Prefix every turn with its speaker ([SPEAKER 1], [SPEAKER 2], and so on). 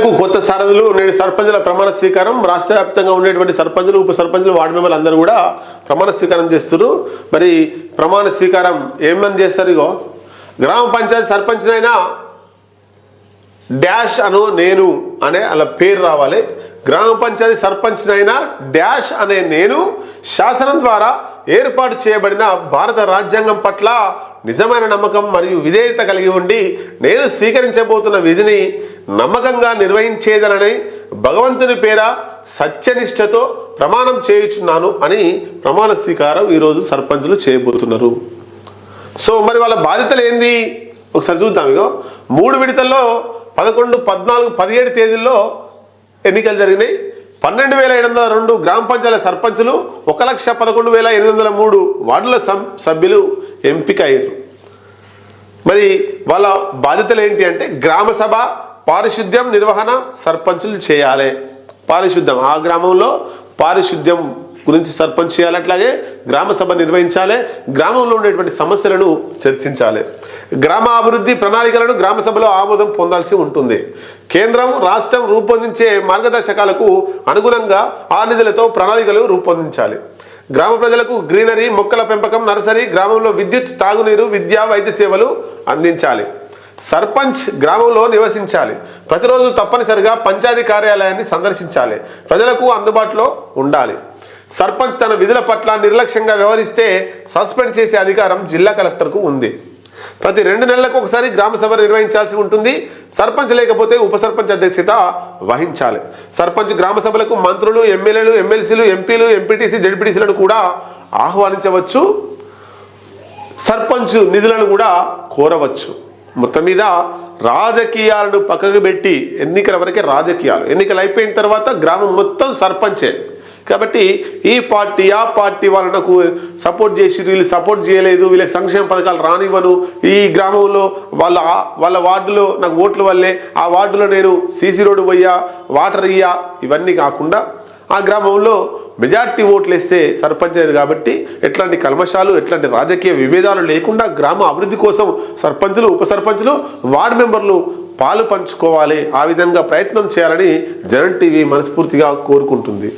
[SPEAKER 1] ఎన్నికలకు కొత్త సారథులు నేడు సర్పంచుల ప్రమాణ స్వీకారం రాష్ట్ర వ్యాప్తంగా ఉండేటువంటి సర్పంచులు ఉప సర్పంచులు వార్డు మెంబర్లు అందరూ కూడా ప్రమాణ స్వీకారం చేస్తున్నారు. మరి ప్రమాణ స్వీకారం ఏమని చేస్తారు ఇగో? గ్రామ పంచాయతీ సర్పంచ్నైనా డాష్ అను నేను అనే అలా పేరు రావాలి. గ్రామ పంచాయతీ సర్పంచ్నైనా డాష్ అనే నేను శాసనం ద్వారా ఏర్పాటు చేయబడిన భారత రాజ్యాంగం పట్ల నిజమైన నమ్మకం మరియు విధేయత కలిగి ఉండి నేను స్వీకరించబోతున్న విధిని నమ్మకంగా నిర్వహించేదనని భగవంతుని పేర సత్యనిష్టతో ప్రమాణం చేయుచున్నాను అని ప్రమాణ స్వీకారం ఈరోజు సర్పంచులు చేయబోతున్నారు. సో మరి వాళ్ళ బాధ్యతలు ఏంది? ఒకసారి చూద్దాం ఇగో. మూడు విడతల్లో పదకొండు పద్నాలుగు పదిహేడు తేదీల్లో ఎన్నికలు జరిగినాయి. పన్నెండు వేల ఏడు వందల రెండు గ్రామ పంచాయతీల సర్పంచులు ఒక లక్ష పదకొండు వేల ఎనిమిది వందల మూడు వార్డుల సభ్యులు ఎంపిక అయ్యారు మరి వాళ్ళ బాధ్యతలు ఏంటి అంటే గ్రామ సభ పారిశుద్ధ్యం నిర్వహణ సర్పంచులు చేయాలి. పారిశుద్ధ్యం ఆ గ్రామంలో పారిశుద్ధ్యం గురించి సర్పంచ్ చేయాలి అట్లాగే గ్రామ సభ నిర్వహించాలి గ్రామంలో ఉండేటువంటి సమస్యలను చర్చించాలి. గ్రామ అభివృద్ధి ప్రణాళికలను గ్రామ సభలో ఆమోదం పొందాల్సి ఉంటుంది. కేంద్రం రాష్ట్రం రూపొందించే మార్గదర్శకాలకు అనుగుణంగా ఆ నిధులతో ప్రణాళికలు రూపొందించాలి. గ్రామ ప్రజలకు గ్రీనరీ మొక్కల పెంపకం నర్సరీ గ్రామంలో విద్యుత్ తాగునీరు విద్యా వైద్య సేవలు అందించాలి. సర్పంచ్ గ్రామంలో నివసించాలి. ప్రతిరోజు తప్పనిసరిగా పంచాయతీ కార్యాలయాన్ని సందర్శించాలి. ప్రజలకు అందుబాటులో ఉండాలి. సర్పంచ్ తన విధుల పట్ల నిర్లక్ష్యంగా వ్యవహరిస్తే సస్పెండ్ చేసే అధికారం జిల్లా కలెక్టర్కు ఉంది. ప్రతి రెండు నెలలకు ఒకసారి గ్రామ సభ నిర్వహించాల్సి ఉంటుంది. సర్పంచ్ లేకపోతే ఉప సర్పంచ్ అధ్యక్షత వహించాలి. సర్పంచ్ గ్రామ సభలకు మంత్రులు ఎమ్మెల్యేలు ఎమ్మెల్సీలు ఎంపీలు ఎంపీటీసీ జడ్పీటీసీలను కూడా ఆహ్వానించవచ్చు. సర్పంచ్ నిధులను కూడా కోరవచ్చు. మొత్తం మీద రాజకీయాలను పక్కకు పెట్టి ఎన్నికల వరకే రాజకీయాలు. ఎన్నికలు అయిపోయిన తర్వాత గ్రామం మొత్తం సర్పంచే. కాబట్టి ఈ పార్టీ ఆ పార్టీ వాళ్ళు నాకు సపోర్ట్ చేసి వీళ్ళు సపోర్ట్ చేయలేదు వీళ్ళకి సంక్షేమ పథకాలు రానివ్వను. ఈ గ్రామంలో వాళ్ళ వాళ్ళ వార్డులో నాకు ఓట్ల వల్లే ఆ వార్డులో నేను సీసీ రోడ్డు పోయా వాటర్ ఇయ్యా ఇవన్నీ కాకుండా ఆ గ్రామంలో మెజార్టీ ఓట్లు వేస్తే సర్పంచ్ అయ్యారు కాబట్టి ఎట్లాంటి కల్మషాలు ఎట్లాంటి రాజకీయ విభేదాలు లేకుండా గ్రామ అభివృద్ధి కోసం సర్పంచులు ఉప సర్పంచులు వార్డు మెంబర్లు పాలు పంచుకోవాలి. ఆ విధంగా ప్రయత్నం చేయాలని జగన్ టీవీ మనస్ఫూర్తిగా కోరుకుంటుంది.